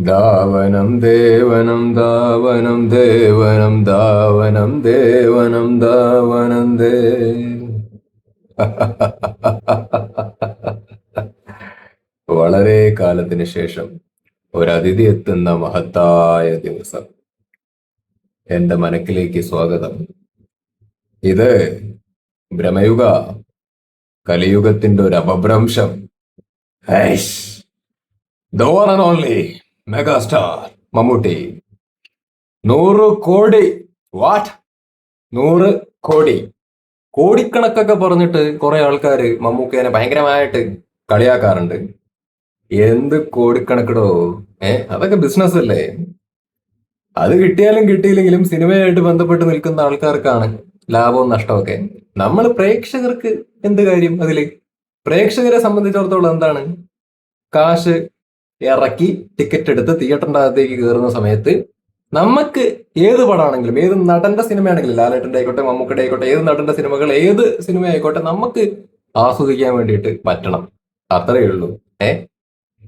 ദാവനം ദേവനം ദാവനം ദേവനം ദാവനം ദേവനം ദാവനം ദേ. വളരെ കാലത്തിന് ശേഷം ഒരതിഥി എത്തുന്ന മഹത്തായ ദിവസം. എന്റെ മനക്കിലേക്ക് സ്വാഗതം. ഇത് ഭ്രമയുഗ കലിയുഗത്തിന്റെ ഒരു അപഭ്രംശം. ഹൈഷ് ഓൺലി മെഗാസ്റ്റാർ മമ്മൂട്ടി. നൂറ് കോടി വാട്ട് നൂറ് കോടി. കോടിക്കണക്കൊക്കെ പറഞ്ഞിട്ട് കുറെ ആൾക്കാർ മമ്മൂക്കേനെ ഭയങ്കരമായിട്ട് കളിയാക്കാറുണ്ട്. എന്ത് കോടിക്കണക്കിടോ? ഏ അതൊക്കെ ബിസിനസ് അല്ലേ? അത് കിട്ടിയാലും കിട്ടിയില്ലെങ്കിലും സിനിമയായിട്ട് ബന്ധപ്പെട്ട് നിൽക്കുന്ന ആൾക്കാർക്കാണ് ലാഭവും നഷ്ടമൊക്കെ നമ്മൾ പ്രേക്ഷകർക്ക് എന്ത് കാര്യം അതിൽ പ്രേക്ഷകരെ സംബന്ധിച്ചിടത്തോളം എന്താണ്? കാശ് ഇറക്കി ടിക്കറ്റ് എടുത്ത് തിയേറ്ററിന്റെ അകത്തേക്ക് കയറുന്ന സമയത്ത് നമുക്ക് ഏത് പടമാണെങ്കിലും ഏത് നടന്റെ സിനിമയാണെങ്കിലും ലാലേട്ടന്റെ ആയിക്കോട്ടെ മമ്മൂക്കയുടെ ആയിക്കോട്ടെ ഏത് നടന്റെ സിനിമകൾ ഏത് സിനിമ ആയിക്കോട്ടെ നമുക്ക് ആസ്വദിക്കാൻ വേണ്ടിയിട്ട് പറ്റണം. അത്രയേ ഉള്ളൂ. ഏ?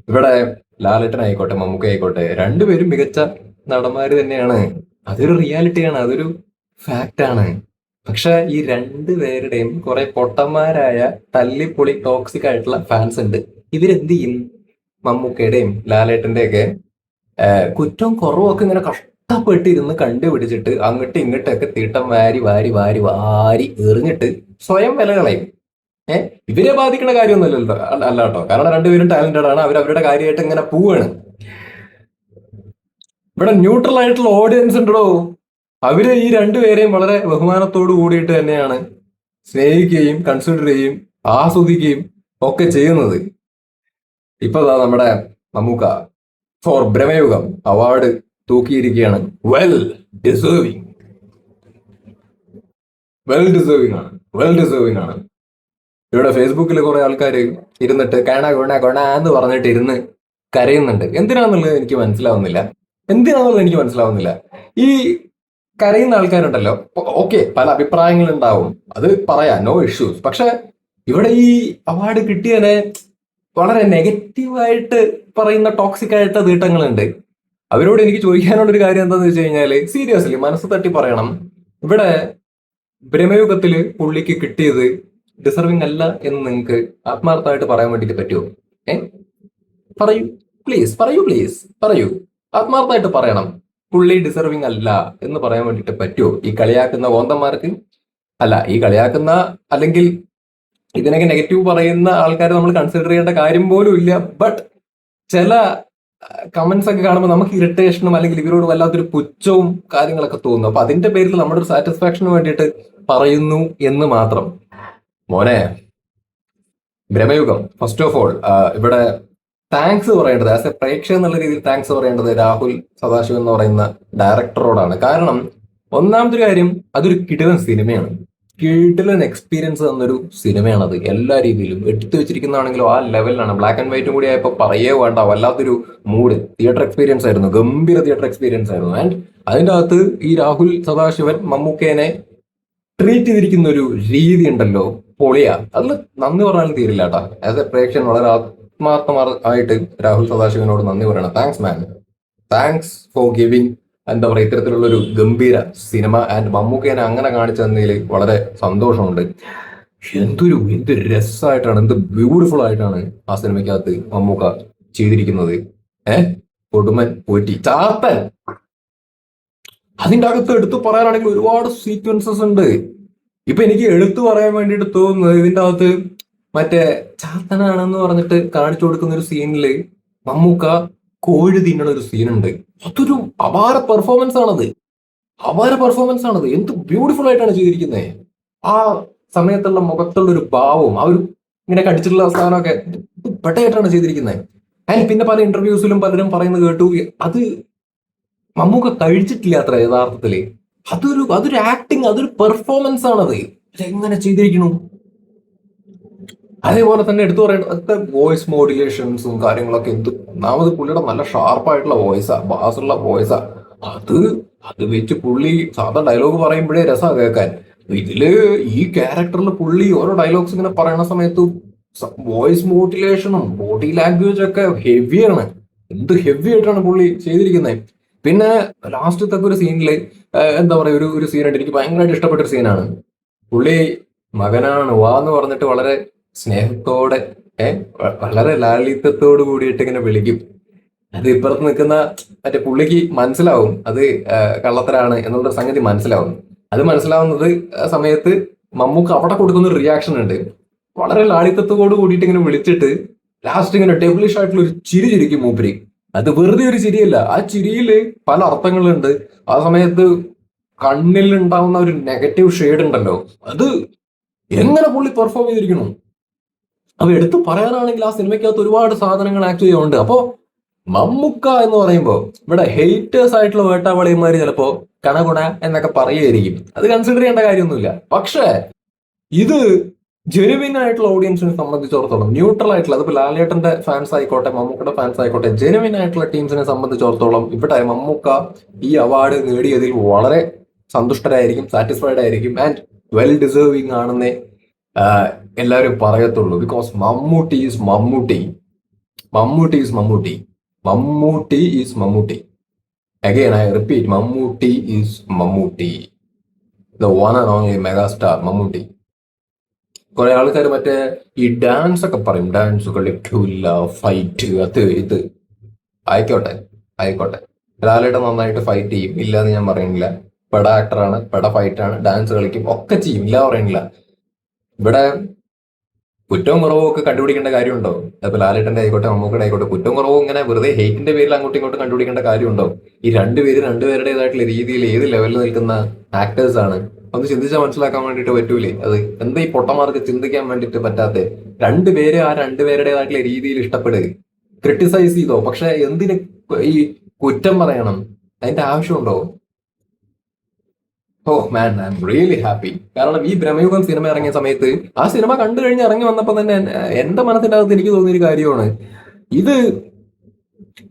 ഇവിടെ ലാലേട്ടൻ ആയിക്കോട്ടെ മമ്മൂക്ക ആയിക്കോട്ടെ രണ്ടുപേരും മികച്ച നടന്മാര് തന്നെയാണ്. അതൊരു റിയാലിറ്റിയാണ് അതൊരു ഫാക്റ്റ് ആണ് പക്ഷെ ഈ രണ്ടു പേരുടെയും കുറെ പൊട്ടന്മാരായ തല്ലിപ്പൊളി ടോക്സിക് ആയിട്ടുള്ള ഫാൻസ് ഉണ്ട്. ഇവരെന്ത് ചെയ്യും? മമ്മൂക്കയുടെയും ലാലേട്ടന്റെ ഒക്കെ കുറ്റവും കുറവൊക്കെ ഇങ്ങനെ കഷ്ടപ്പെട്ടിരുന്ന് കണ്ടുപിടിച്ചിട്ട് അങ്ങോട്ടും ഇങ്ങോട്ടൊക്കെ തീട്ടം വാരി വാരി വാരി വാരി എറിഞ്ഞിട്ട് സ്വയം വില കളയും. ഏഹ് ഇവരെ ബാധിക്കുന്ന കാര്യമൊന്നുമല്ലല്ലോ. അല്ല കേട്ടോ. കാരണം രണ്ടുപേരും ടാലന്റഡ് ആണ്. അവർ അവരുടെ കാര്യമായിട്ട് ഇങ്ങനെ പോവാണ്. ഇവിടെ ന്യൂട്രൽ ആയിട്ടുള്ള ഓഡിയൻസ് ഉണ്ടോ അവർ ഈ രണ്ടുപേരെയും വളരെ ബഹുമാനത്തോടു കൂടിയിട്ട് തന്നെയാണ് സ്നേഹിക്കുകയും കൺസിഡർ ചെയ്യുകയും ആസ്വദിക്കുകയും ഒക്കെ ചെയ്യുന്നത്. ഇപ്പൊ നമ്മുടെ മമ്മൂക്ക ഫോർ ഭ്രമയുഗം അവാർഡ് തൂക്കിയിരിക്കുകയാണ്. വെൽ ഡിസേർവിങ് വെൽ ഡിസേർവിംഗ് ആണ്. വെൽ ഡിസേർവിംഗ് ആണ്. ഇവിടെ ഫേസ്ബുക്കിൽ കുറെ ആൾക്കാർ ഇരുന്നിട്ട് കണ കൊണ കൊണ എന്ന് പറഞ്ഞിട്ട് ഇരുന്ന് കരയുന്നുണ്ട്. എന്തിനാണെന്നുള്ളത് എനിക്ക് മനസ്സിലാവുന്നില്ല. എന്തിനാണെന്നുള്ളത് എനിക്ക് മനസ്സിലാവുന്നില്ല. ഈ കരയുന്ന ആൾക്കാരുണ്ടല്ലോ. ഓക്കെ പല അഭിപ്രായങ്ങളുണ്ടാവും. അത് പറയാം. നോ ഇഷ്യൂസ് പക്ഷെ ഇവിടെ ഈ അവാർഡ് കിട്ടിയതിനെ വളരെ നെഗറ്റീവായിട്ട് പറയുന്ന ടോക്സിക് ആയിട്ട് തീട്ടങ്ങളുണ്ട് അവരോട് എനിക്ക് ചോദിക്കാനുള്ള ഒരു കാര്യം എന്താണെന്ന് വെച്ച് കഴിഞ്ഞാൽ സീരിയസ്ലി മനസ്സ് തട്ടി പറയണം. ഇവിടെ ബ്രഹ്മയുഗത്തിൽ പുള്ളിക്ക് കിട്ടിയത് ഡിസർവിംഗ് അല്ല എന്ന് നിങ്ങൾക്ക് ആത്മാർത്ഥമായിട്ട് പറയാൻ വേണ്ടിയിട്ട് പറ്റുമോ? ഏ? പറയൂ. പ്ലീസ് പറയൂ പ്ലീസ് പറയൂ. ആത്മാർത്ഥമായിട്ട് പറയണം. പുള്ളി ഡിസർവിംഗ് അല്ല എന്ന് പറയാൻ വേണ്ടിയിട്ട് പറ്റുമോ? ഈ കളിയാക്കുന്ന ഓന്തന്മാർക്ക് അല്ല ഈ കളിയാക്കുന്ന അല്ലെങ്കിൽ ഇതിനൊക്കെ നെഗറ്റീവ് പറയുന്ന ആൾക്കാരെ നമ്മൾ കൺസിഡർ ചെയ്യേണ്ട കാര്യം പോലും ഇല്ല. ബട്ട് ചില കമന്റ്സ് ഒക്കെ കാണുമ്പോൾ നമുക്ക് ഇറിറ്റേഷനും അല്ലെങ്കിൽ ഇവരോട് വല്ലാത്തൊരു പുച്ഛവും കാര്യങ്ങളൊക്കെ തോന്നുന്നു അപ്പൊ അതിന്റെ പേരിൽ നമ്മുടെ ഒരു സാറ്റിസ്ഫാക്ഷന് വേണ്ടിയിട്ട് പറയുന്നു എന്ന് മാത്രം. മോനെ ഭ്രമയുഗം. ഫസ്റ്റ് ഓഫ് ഓൾ ഇവിടെ താങ്ക്സ് പറയേണ്ടത് ആസ് എ പ്രേക്ഷകൻ എന്നുള്ള രീതിയിൽ താങ്ക്സ് പറയേണ്ടത് രാഹുൽ സദാശിവൻ എന്ന് പറയുന്ന ഡയറക്ടറോടാണ് കാരണം ഒന്നാമത്തെ കാര്യം അതൊരു കിടിലൻ സിനിമയാണ്. കിടിലൻ എക്സ്പീരിയൻസ് തന്നൊരു സിനിമയാണത്. എല്ലാ രീതിയിലും. എടുത്തു വെച്ചിരിക്കുന്നതാണെങ്കിലും ആ ലെവലിലാണ് ബ്ലാക്ക് ആൻഡ് വൈറ്റും കൂടി ആയപ്പോൾ പറയേ വേണ്ട. വല്ലാത്തൊരു മൂഡ് തിയേറ്റർ എക്സ്പീരിയൻസ് ആയിരുന്നു. ഗംഭീര തിയേറ്റർ എക്സ്പീരിയൻസ് ആയിരുന്നു. ആൻഡ് അതിന്റെ അകത്ത് ഈ രാഹുൽ സദാശിവൻ മമ്മൂക്കേനെ ട്രീറ്റ് ചെയ്തിരിക്കുന്ന ഒരു രീതി ഉണ്ടല്ലോ. പൊളിയാ. അതിൽ നന്ദി പറഞ്ഞാലും തീരില്ല കേട്ടാ ആസ് എ പ്രേക്ഷൻ വളരെ ആത്മാർത്ഥമായിട്ട് രാഹുൽ സദാശിവനോട് നന്ദി പറയണം. Thanks man thanks for giving എന്താ പറയുക ഇത്തരത്തിലുള്ള ഒരു ഗംഭീര സിനിമ ആൻഡ് മമ്മൂക്കേനെ അങ്ങനെ കാണിച്ചു തന്നതിൽ വളരെ സന്തോഷമുണ്ട്. എന്തൊരു എന്ത് രസമായിട്ടാണ് എന്ത് ബ്യൂട്ടിഫുൾ ആയിട്ടാണ് ആ സിനിമയ്ക്കകത്ത് മമ്മൂക്ക ചെയ്തിരിക്കുന്നത്. ഏ? കൊടുമൻ പോറ്റി ചാത്തൻ. അതിന്റെ അകത്ത് എടുത്തു പറയാനാണെങ്കിൽ ഒരുപാട് സീക്വൻസസ് ഉണ്ട്. ഇപ്പൊ എനിക്ക് എടുത്തു പറയാൻ വേണ്ടിയിട്ട് തോന്നുന്നത് ഇതിന്റെ അകത്ത് മറ്റേ ചാത്തനാണെന്ന് പറഞ്ഞിട്ട് കാണിച്ചു കൊടുക്കുന്ന ഒരു സീനിൽ മമ്മൂക്ക കോഴി തിന്നണ ഒരു സീനുണ്ട് അതൊരു അപാര പെർഫോമൻസ് ആണത്. അപാര പെർഫോമൻസ് ആണത്. എന്ത് ബ്യൂട്ടിഫുൾ ആയിട്ടാണ് ചെയ്തിരിക്കുന്നത് ആ സമയത്തുള്ള മുഖത്തുള്ള ഒരു ഭാവവും ആ ഒരു ഇങ്ങനെ കടിച്ചിട്ടുള്ള സാധനമൊക്കെ പെട്ടയായിട്ടാണ് ചെയ്തിരിക്കുന്നത് ആൻഡ് പിന്നെ പല ഇന്റർവ്യൂസിലും പലരും പറയുന്നത് കേട്ടു. അത് മമ്മൂക്ക കഴിച്ചിട്ടില്ല അത്ര യഥാർത്ഥത്തിൽ. അതൊരു അതൊരു ആക്ടിങ് അതൊരു പെർഫോമൻസ് ആണത്. എങ്ങനെ ചെയ്തിരിക്കണു അതേപോലെ തന്നെ എടുത്തു പറയേണ്ട വോയിസ് മോഡുലേഷൻസും കാര്യങ്ങളൊക്കെ എന്ത് ഒന്നാമത് പുള്ളിയുടെ നല്ല ഷാർപ്പായിട്ടുള്ള വോയിസാ ബാസുള്ള വോയിസാ അത് അത് വെച്ച് പുള്ളി സാധാ ഡയലോഗ് പറയുമ്പോഴേ രസമാണ് കേൾക്കാൻ. ഇതിൽ ഈ ക്യാരക്ടറിൽ പുള്ളി ഓരോ ഡയലോഗ്സ് ഇങ്ങനെ പറയുന്ന സമയത്ത് വോയിസ് മോഡുലേഷനും ബോഡി ലാംഗ്വേജ് ഒക്കെ ഹെവിയാണ് എന്ത് ഹെവി ആയിട്ടാണ് പുള്ളി ചെയ്തിരിക്കുന്നത് പിന്നെ ലാസ്റ്റ് ലാസ്റ്റത്തെ ഒരു സീനിൽ എന്താ പറയാ ഒരു ഒരു സീനുണ്ട് എനിക്ക് ഭയങ്കരമായിട്ട് ഇഷ്ടപ്പെട്ട ഒരു സീനാണ് പുള്ളി മകനാണ് വാ എന്ന് പറഞ്ഞിട്ട് വളരെ സ്നേഹത്തോടെ വളരെ ലാളിത്യത്തോട് കൂടിയിട്ട് ഇങ്ങനെ വിളിക്കും. അത് ഇപ്പുറത്ത് നിൽക്കുന്ന മറ്റേ പുള്ളിക്ക് മനസ്സിലാവും അത് കള്ളത്തരാണ് എന്നുള്ള സംഗതി മനസ്സിലാവും. അത് മനസ്സിലാവുന്നത് സമയത്ത് മമ്മൂക്ക് അവിടെ കൊടുക്കുന്ന ഒരു റിയാക്ഷൻ ഉണ്ട്. വളരെ ലാളിത്യത്തോട് കൂടിയിട്ട് ഇങ്ങനെ വിളിച്ചിട്ട് ലാസ്റ്റ് ഇങ്ങനെ ടെബ്ലിഷ് ആയിട്ടുള്ള ഒരു ചിരി ചിരിക്കും മൂപ്പര്. അത് വെറുതെ ഒരു ചിരിയല്ല ആ ചിരിയിൽ പല അർത്ഥങ്ങളുണ്ട്. ആ സമയത്ത് കണ്ണിൽ ഉണ്ടാവുന്ന ഒരു നെഗറ്റീവ് ഷെയ്ഡ് ഉണ്ടല്ലോ. അത് എങ്ങനെ പുള്ളി പെർഫോം ചെയ്തിരിക്കണം അപ്പൊ എടുത്തു പറയാനാണെങ്കിൽ ആ സിനിമയ്ക്കകത്ത് ഒരുപാട് സാധനങ്ങൾ ആക്ച്വലി ഉണ്ട് അപ്പോ മമ്മുക്ക എന്ന് പറയുമ്പോൾ ഇവിടെ ഹെയ്റ്റേഴ്സ് ആയിട്ടുള്ള വേട്ടാവളിമാർ ചിലപ്പോ കണകുണ എന്നൊക്കെ പറയുമായിരിക്കും. അത് കൺസിഡർ ചെയ്യേണ്ട കാര്യമൊന്നുമില്ല. പക്ഷേ ഇത് ജെനുവിൻ ആയിട്ടുള്ള ഓഡിയൻസിനെ സംബന്ധിച്ചിടത്തോളം ന്യൂട്രൽ ആയിട്ടുള്ള അതിപ്പോ ലാലേട്ടന്റെ ഫാൻസ് ആയിക്കോട്ടെ മമ്മൂക്കയുടെ ഫാൻസ് ആയിക്കോട്ടെ ജെനുവിൻ ആയിട്ടുള്ള ടീംസിനെ സംബന്ധിച്ചിടത്തോളം ഇവിടെ മമ്മൂക്ക ഈ അവാർഡ് നേടിയതിൽ വളരെ സന്തുഷ്ടരായിരിക്കും സാറ്റിസ്ഫൈഡ് ആയിരിക്കും ആൻഡ് വെൽ ഡിസേർവിംഗ് ആണെന്നേ എല്ലാവരും പറയത്തുള്ളൂ. Because Mammootty is Mammootty. Mammootty is Mammootty. Mammootty is Mammootty. Again I repeat Mammootty is Mammootty. The one and only megastar Mammootty. കുറെ ആൾക്കാർ മറ്റേ ഈ ഡാൻസ് ഒക്കെ പറയും. ഡാൻസ് കളിക്കില്ല ഫൈറ്റ് അത് ഇത്. ആയിക്കോട്ടെ ആയിക്കോട്ടെ. ലാലേട്ടൻ നന്നായിട്ട് ഫൈറ്റ് ചെയ്യും. ഇല്ല എന്ന് ഞാൻ പറയുന്നില്ല. പെട ആക്ടറാണ് പെട ഫൈറ്റാണ് ഡാൻസ് കളിക്കും ഒക്കെ ചെയ്യും. ഇല്ല പറയുന്നില്ല. ഇവിടെ കുറ്റവും കുറവും ഒക്കെ കണ്ടുപിടിക്കേണ്ട കാര്യമുണ്ടോ? ഇപ്പൊ ലാലേട്ടന്റെ ആയിക്കോട്ടെ മമ്മൂക്കടെ ആയിക്കോട്ടെ കുറ്റവും കുറവും ഇങ്ങനെ വെറുതെ ഹെയ്റ്റിന്റെ പേരിൽ അങ്ങോട്ടും ഇങ്ങോട്ടും കണ്ടുപിടിക്കേണ്ട കാര്യമുണ്ടോ? ഈ രണ്ടുപേര് രണ്ടുപേരുടേതായിട്ടുള്ള രീതിയിൽ ഏത് ലെവലിൽ നിൽക്കുന്ന ആക്ടേഴ്സ് ആണ്. ഒന്ന് ചിന്തിച്ചാൽ മനസ്സിലാക്കാൻ വേണ്ടിട്ട് പറ്റൂലേ? അത് എന്താ ഈ പൊട്ടന്മാർക്ക് ചിന്തിക്കാൻ വേണ്ടിയിട്ട് പറ്റാത്ത? രണ്ടുപേര് ആ രണ്ടുപേരുടേതായിട്ടുള്ള രീതിയിൽ ഇഷ്ടപ്പെടുക. ക്രിട്ടിസൈസ് ചെയ്തോ? പക്ഷെ എന്തിന് ഈ കുറ്റം പറയണം? അതിന്റെ ആവശ്യമുണ്ടോ? ഓ man I am really happy കാരണം ഈ ബ്രഹ്മയുഗം സിനിമ ഇറങ്ങിയ സമയത്ത് ആ സിനിമ കണ്ടു കഴിഞ്ഞ് ഇറങ്ങി വന്നപ്പോൾ തന്നെ എന്റെ മനസ്സിന്റെ അകത്ത് എനിക്ക് തോന്നിയൊരു കാര്യമാണ്. ഇത്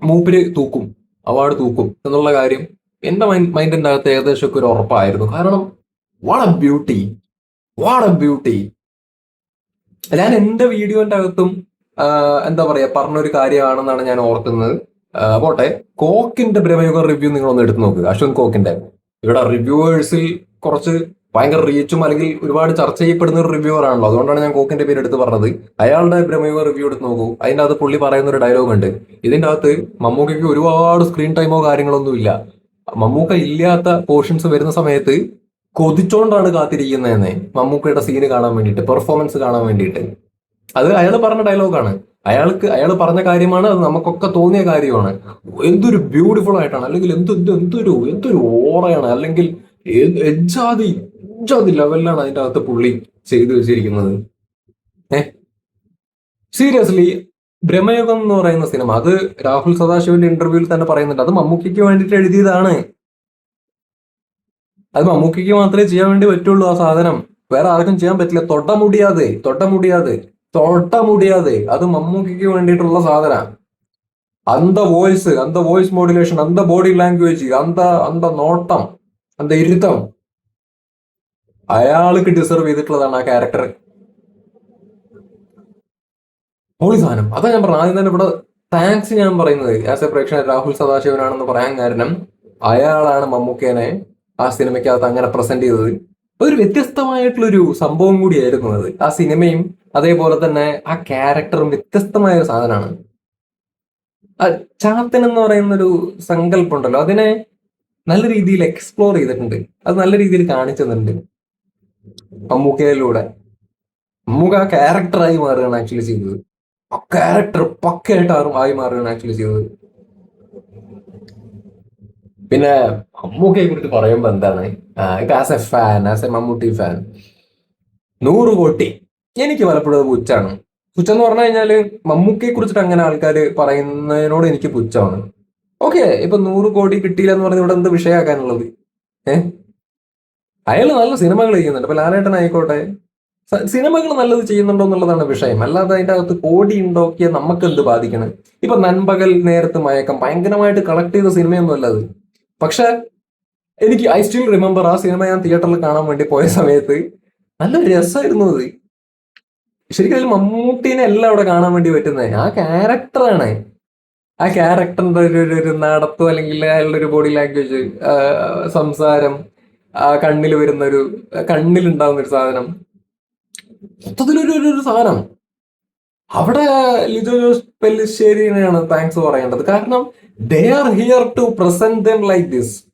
മൂപ്പര് തൂക്കും അവാർഡ് തൂക്കും എന്നുള്ള കാര്യം എന്റെ മൈൻഡിന്റെ അകത്ത് ഏകദേശം ഒക്കെ ഒരു ഉറപ്പായിരുന്നു. കാരണം what a beauty what a beauty ഞാൻ എന്റെ വീഡിയോന്റെ അകത്തും എന്താ പറയാ പറഞ്ഞൊരു കാര്യമാണെന്നാണ് ഞാൻ ഓർക്കുന്നത്. പോട്ടെ കോക്കിന്റെ ബ്രഹ്മയുഗം റിവ്യൂ നിങ്ങളൊന്ന് എടുത്തു നോക്കുക അശ്വന്ത് കോക്കിന്റെ. ഇവിടെ റിവ്യൂവേഴ്സിൽ കുറച്ച് ഭയങ്കര റീച്ചും അല്ലെങ്കിൽ ഒരുപാട് ചർച്ച ചെയ്യപ്പെടുന്ന ഒരു റിവ്യൂവർ ആണല്ലോ. അതുകൊണ്ടാണ് ഞാൻ കോക്കിന്റെ പേര് എടുത്ത് പറഞ്ഞത്. അയാളുടെ ബ്രഹ്മയുഗ റിവ്യൂ എടുത്ത് നോക്കൂ. അതിന്റെ അത് പുള്ളി പറയുന്ന ഒരു ഡയലോഗ് ഉണ്ട്. ഇതിന്റെ അകത്ത് മമ്മൂക്കയ്ക്ക് ഒരുപാട് സ്ക്രീൻ ടൈമോ കാര്യങ്ങളൊന്നും ഇല്ല. മമ്മൂക്ക ഇല്ലാത്ത പോർഷൻസ് വരുന്ന സമയത്ത് കൊതിച്ചോണ്ടാണ് കാത്തിരിക്കുന്നതെന്ന് മമ്മൂക്കയുടെ സീന് കാണാൻ വേണ്ടിയിട്ട് പെർഫോമൻസ് കാണാൻ വേണ്ടിയിട്ട്. അത് അയാൾ പറഞ്ഞ ഡയലോഗാണ് അയാൾക്ക് അയാൾ പറഞ്ഞ കാര്യമാണ് അത് നമുക്കൊക്കെ തോന്നിയ കാര്യമാണ്. എന്തൊരു ബ്യൂട്ടിഫുൾ ആയിട്ടാണ് അല്ലെങ്കിൽ എന്ത് എന്ത് എന്തൊരു എന്തൊരു ഓറയാണ് അല്ലെങ്കിൽ എജാതി എജാതി ലെവലിലാണ് അതിന്റെ അകത്ത് പുള്ളി ചെയ്തു വെച്ചിരിക്കുന്നത്. ഏ? സീരിയസ്ലി ബ്രഹ്മയുഗം എന്ന് പറയുന്ന സിനിമ അത് രാഹുൽ സദാശിവന്റെ ഇന്റർവ്യൂവിൽ തന്നെ പറയുന്നുണ്ട്. അത് മമ്മൂക്കിക്ക് വേണ്ടിയിട്ട് എഴുതിയതാണ്. അത് മമ്മൂക്കിക്ക് മാത്രമേ ചെയ്യാൻ വേണ്ടി പറ്റുള്ളൂ ആ സാധനം. വേറെ ആർക്കും ചെയ്യാൻ പറ്റില്ല. തൊട്ട മുടിയാതെ തൊട്ട മുടിയാതെ. തൊട്ട മുടിയാതെ അത് മമ്മൂക്കിക്ക് വേണ്ടിയിട്ടുള്ള സാധന അന്ത വോയിസ് അന്ത വോയിസ് മോഡുലേഷൻ അന്ത ബോഡി ലാംഗ്വേജ് അന്ത അന്ത നോട്ടം അന്ത ഇരുത്തം. അയാൾക്ക് ഡിസർവ് ചെയ്തിട്ടുള്ളതാണ് ആ ക്യാരക്ടർ പൊളി സാധനം. അതാ ഞാൻ പറഞ്ഞത്. ആദ്യം തന്നെ ഇവിടെ താങ്ക്സ് ഞാൻ പറയുന്നത്. ആസ് എ പ്രേക്ഷകൻ രാഹുൽ സദാശിവനാണെന്ന് പറയാൻ കാരണം അയാളാണ് മമ്മൂക്കേനെ ആ സിനിമയ്ക്കകത്ത് അങ്ങനെ പ്രസന്റ് ചെയ്തത്. ഒരു വ്യത്യസ്തമായിട്ടുള്ളൊരു സംഭവം കൂടിയായിരുന്നു അത്. ആ സിനിമയും അതേപോലെ തന്നെ ആ ക്യാരക്ടറും വ്യത്യസ്തമായ ഒരു സാധനമാണ് ചാത്തൻ എന്ന് പറയുന്ന ഒരു സങ്കല്പം ഉണ്ടല്ലോ അതിനെ നല്ല രീതിയിൽ എക്സ്പ്ലോർ ചെയ്തിട്ടുണ്ട്. അത് നല്ല രീതിയിൽ കാണിച്ചു തന്നിട്ടുണ്ട്. മമ്മൂക്കയിലൂടെ. മമ്മൂക്ക ആ ക്യാരക്ടറായി മാറുകയാണ് ആക്ച്വലി ചെയ്തത്. ആ ക്യാരക്ടർ പക്കയായിട്ട് ആയി മാറുകയാണ് ആക്ച്വലി ചെയ്തത്. പിന്നെ മമ്മൂക്കയെ കുറിച്ച് പറയുമ്പോ എന്താണ്? ഇപ്പൊ as a fan as a Mammootty fan നൂറ് കോടി എനിക്ക് പലപ്പോഴും പുച്ഛാണ്. പുച്ഛം എന്ന് പറഞ്ഞു കഴിഞ്ഞാൽ മമ്മൂക്കയെ കുറിച്ചിട്ട് അങ്ങനെ ആൾക്കാർ പറയുന്നതിനോട് എനിക്ക് പുച്ഛമാണ്. ഓക്കെ ഇപ്പൊ നൂറ് കോടി കിട്ടിയില്ല എന്ന് പറഞ്ഞ ഇവിടെ എന്ത് വിഷയമാക്കാനുള്ളത് ഏഹ് അയാൾ നല്ല സിനിമകൾ ചെയ്യുന്നുണ്ട്. ഇപ്പൊ ലാലേട്ടൻ ആയിക്കോട്ടെ. സിനിമകൾ നല്ലത് ചെയ്യുന്നുണ്ടോ എന്നുള്ളതാണ് വിഷയം. അല്ലാതെ അതിന്റെ അകത്ത് കോടി ഉണ്ടോക്കിയ നമുക്ക് എന്ത് ബാധിക്കണം? ഇപ്പൊ നൻപകൽ നേരത്ത് മയക്കം ഭയങ്കരമായിട്ട് കളക്ട് ചെയ്ത സിനിമയൊന്നും അല്ലത് പക്ഷെ എനിക്ക് ഐ സ്റ്റിൽ റിമെമ്പർ ആ സിനിമ ഞാൻ തിയേറ്ററിൽ കാണാൻ വേണ്ടി പോയ സമയത്ത് നല്ല രസമായിരുന്നു അത്. ശരിക്കും അതിൽ മമ്മൂട്ടീനെ അല്ല അവിടെ കാണാൻ വേണ്ടി പറ്റുന്നത് ആ ക്യാരക്ടറാണ്. ആ ക്യാരക്ടറിന്റെ ഒരു ഒരു- നടത്തം അല്ലെങ്കിൽ അയാളുടെ ഒരു ബോഡി ലാംഗ്വേജ് സംസാരം ആ കണ്ണിൽ വരുന്ന ഒരു കണ്ണിലുണ്ടാവുന്ന ഒരു സാധനം മൊത്തത്തിലൊരു ഒരു സാധനം. അവിടെ ലിജോ ജോസ് പെല്ലിശ്ശേരിനെയാണ് താങ്ക്സ് പറയേണ്ടത്. കാരണം they are here to present them like this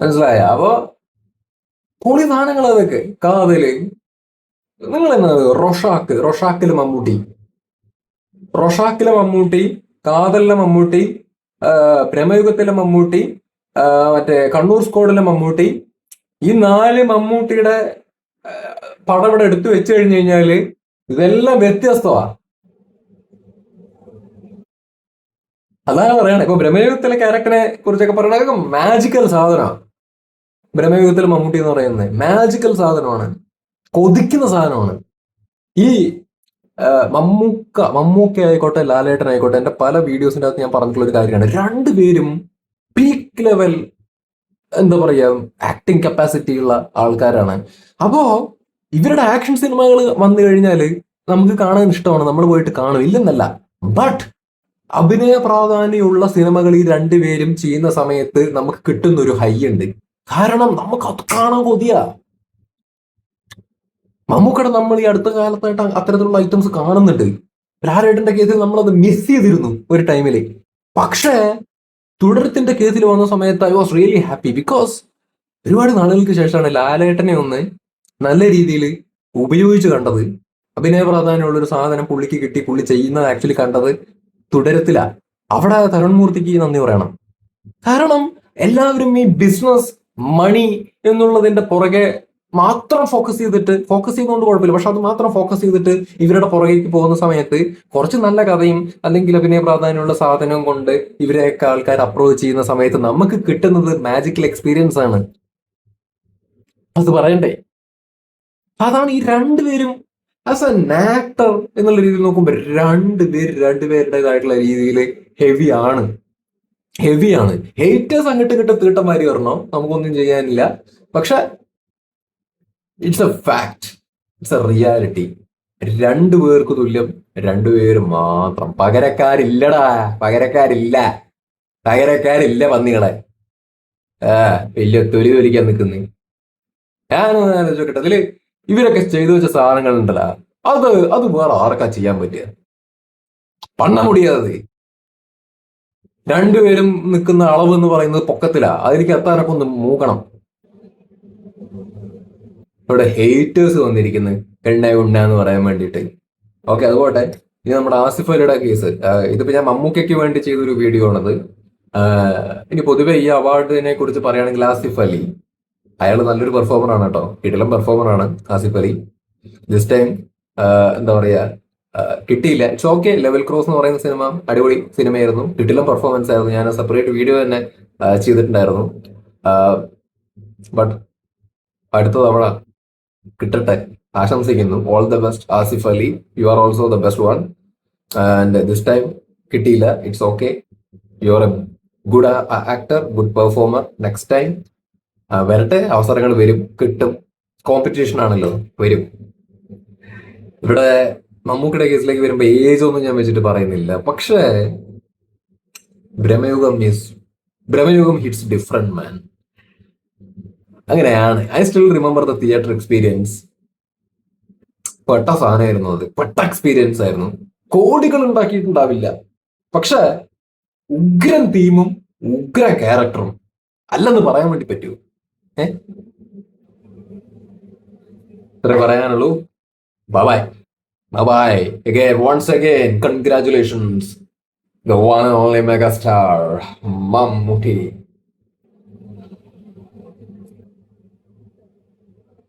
മനസ്സിലായ? അപ്പോ പൊളി സാധനങ്ങൾ അതൊക്കെ. കാതൽ നിങ്ങൾ എന്നത് റൊഷാക്ക്. റൊഷാക്കിൽ മമ്മൂട്ടി. റൊഷാക്കിലെ മമ്മൂട്ടി കാതലിലെ മമ്മൂട്ടി പ്രേമയുഗത്തിലെ മമ്മൂട്ടി മറ്റേ കണ്ണൂർ സ്കോഡിലെ മമ്മൂട്ടി. ഈ നാല് മമ്മൂട്ടിയുടെ പടം ഇവിടെ എടുത്തു വെച്ച് കഴിഞ്ഞു കഴിഞ്ഞാൽ ഇതെല്ലാം വ്യത്യസ്തമാ അതാണ് പറയണേ. ഇപ്പൊ ബ്രഹ്മയുഗത്തിലെ ക്യാരക്ടറിനെ കുറിച്ചൊക്കെ പറയണ മാജിക്കൽ സാധനമാണ്. ബ്രഹ്മയുഗത്തിലെ മമ്മൂട്ടി എന്ന് പറയുന്നത് മാജിക്കൽ സാധനമാണ്. കൊതിക്കുന്ന സാധനമാണ്. ഈ മമ്മൂക്ക മമ്മൂക്ക ആയിക്കോട്ടെ ലാലേട്ടൻ ആയിക്കോട്ടെ എന്റെ പല വീഡിയോസിന്റെ അകത്ത് ഞാൻ പറഞ്ഞിട്ടുള്ള ഒരു കാര്യമാണ്. രണ്ടുപേരും പീക്ക് ലെവൽ എന്താ പറയുക ആക്ടിങ് കപ്പാസിറ്റി ഉള്ള ആൾക്കാരാണ്. അപ്പോ ഇവരുടെ ആക്ഷൻ സിനിമകൾ വന്നു കഴിഞ്ഞാൽ നമുക്ക് കാണാൻ ഇഷ്ടമാണ് നമ്മൾ പോയിട്ട് കാണും. ഇല്ലെന്നല്ല. ബട്ട് അഭിനയ പ്രാധാന്യമുള്ള സിനിമകൾ ഈ രണ്ടുപേരും ചെയ്യുന്ന സമയത്ത് നമുക്ക് കിട്ടുന്ന ഒരു ഹൈ ഉണ്ട്. കാരണം നമുക്ക് അത് കാണാൻ കൊതിയാ. മമ്മൂക്കടെ നമ്മൾ ഈ അടുത്ത കാലത്തായിട്ട് അത്തരത്തിലുള്ള ഐറ്റംസ് കാണുന്നുണ്ട്. ലാലേട്ടന്റെ കേസിൽ നമ്മളത് മിസ് ചെയ്തിരുന്നു ഒരു ടൈമിൽ പക്ഷേ തുടരത്തിന്റെ കേസിൽ വന്ന സമയത്ത് I was really happy because ഒരുപാട് നാളുകൾക്ക് ശേഷമാണ് ലാലേട്ടനെ ഒന്ന് നല്ല രീതിയിൽ ഉപയോഗിച്ച് കണ്ടത്. അഭിനയ പ്രാധാന്യമുള്ള ഒരു സാധനം പുള്ളിക്ക് കിട്ടി പുള്ളി ചെയ്യുന്നത് ആക്ച്വലി കണ്ടത് തുടരത്തിലാ. അവിടെ തരുൺമൂർത്തിക്ക് നന്ദി പറയണം. കാരണം എല്ലാവരും ഈ ബിസിനസ് മണി എന്നുള്ളതിന്റെ പുറകെ മാത്രം ഫോക്കസ് ചെയ്തിട്ട് ഫോക്കസ് ചെയ്യുന്നതുകൊണ്ട് കുഴപ്പമില്ല. പക്ഷെ അത് മാത്രം ഫോക്കസ് ചെയ്തിട്ട് ഇവരുടെ പുറകേക്ക് പോകുന്ന സമയത്ത് കുറച്ച് നല്ല കഥയും അല്ലെങ്കിൽ അഭിനയ പ്രാധാന്യമുള്ള സാധനവും കൊണ്ട് ഇവരെയൊക്കെ ആൾക്കാർ അപ്രോച്ച് ചെയ്യുന്ന സമയത്ത് നമുക്ക് കിട്ടുന്നത് മാജിക്കൽ എക്സ്പീരിയൻസ് ആണ്. അത് പറയണ്ടേ? അതാണ് ഈ രണ്ടുപേരും ആസ് എൻ ആക്ടർ എന്നുള്ള രീതിയിൽ നോക്കുമ്പോൾ രണ്ടുപേര് രണ്ടുപേരുടേതായിട്ടുള്ള രീതിയിൽ ഹെവി ആണ്. ഹെവിയാണ് ഹേറ്റേഴ്സ് അങ്ങോട്ട് ഇങ്ങോട്ട് തീട്ടന്മാരി വരണോ. നമുക്കൊന്നും ചെയ്യാനില്ല. പക്ഷെ it's a fact it's a reality രണ്ടു പേർക്ക് തുല്യം രണ്ടുപേര് മാത്രം. പകരക്കാരില്ലടാ. പകരക്കാരില്ല. പകരക്കാരില്ല പന്നികളെ. ആ വലിയ തൊലി തൊലിക്കാൻ നിൽക്കുന്നേ. ഞാനൊന്ന് ആലോചിക്കട്ടെ അതിൽ ഇവരൊക്കെ ചെയ്തു വെച്ച സാധനങ്ങൾ ഉണ്ടല്ലോ അത് അത് വേറെ ആർക്കാ ചെയ്യാൻ പറ്റുക പണ്ണ മുടിയാതെ രണ്ടുപേരും നിൽക്കുന്ന അളവ് എന്ന് പറയുന്നത് പൊക്കത്തിലാ. അതിലേക്ക് എത്താനൊക്കെ ഒന്ന് മൂക്കണം. ഇവിടെ ഹേറ്റേഴ്സ് വന്നിരിക്കുന്നത് എണ്ണ ഉണ്ണ എന്ന് പറയാൻ വേണ്ടിയിട്ട്. ഓക്കെ അതുപോട്ടെ. ഇനി നമ്മുടെ ആസിഫ് അലിയുടെ കേസ് ഇതിപ്പോ ഞാൻ മമ്മൂക്കയ്ക്ക് വേണ്ടി ചെയ്തൊരു വീഡിയോ ആണത്. ഇനി പൊതുവെ ഈ അവാർഡിനെ കുറിച്ച് പറയുകയാണെങ്കിൽ ആസിഫ് അലി. അയാൾ നല്ലൊരു പെർഫോമർ ആണ് കേട്ടോ. കിടിലം പെർഫോമർ ആണ് ആസിഫ് അലി. ദിസ് ടൈം എന്താ പറയാ കിട്ടിയില്ല. ഇറ്റ്സ് ഓക്കെ ലെവൽ ക്രോസ് എന്ന് പറയുന്ന സിനിമ അടിപൊളി സിനിമയായിരുന്നു കിട്ടിലും പെർഫോമൻസ് ആയിരുന്നു. ഞാൻ സെപ്പറേറ്റ് വീഡിയോ തന്നെ ചെയ്തിട്ടുണ്ടായിരുന്നു. ബട്ട് അടുത്ത തവണ കിട്ടട്ടെ. ആശംസിക്കുന്നു. All the best Asif Ali you are also the best one and this time കിട്ടിയില്ല. It's okay you are a good actor good performer next time വരട്ടെ. അവസരങ്ങൾ വരും. കിട്ടും. കോമ്പറ്റീഷൻ ആണല്ലോ. വരും. ഇവിടെ മമ്മൂക്കിയുടെ കേസിലേക്ക് വരുമ്പോ ഏജ് ഒന്നും ഞാൻ വെച്ചിട്ട് പറയുന്നില്ല. പക്ഷേ Bramayugam means Bramayugam hits different man അങ്ങനെയാണ്. I still remember the theatre experience പെട്ട സാധനമായിരുന്നു അത്. പെട്ട എക്സ്പീരിയൻസ് ആയിരുന്നു. കോടികൾ ഉണ്ടാക്കിയിട്ടുണ്ടാവില്ല. പക്ഷെ ഉഗ്രൻ തീമും ഉഗ്ര ക്യാരക്ടറും അല്ലെന്ന് പറയാൻ വേണ്ടി പറ്റൂ. ഏ? പറയാനുള്ളൂ. Bye bye again once again congratulations the one only megastar Mammootty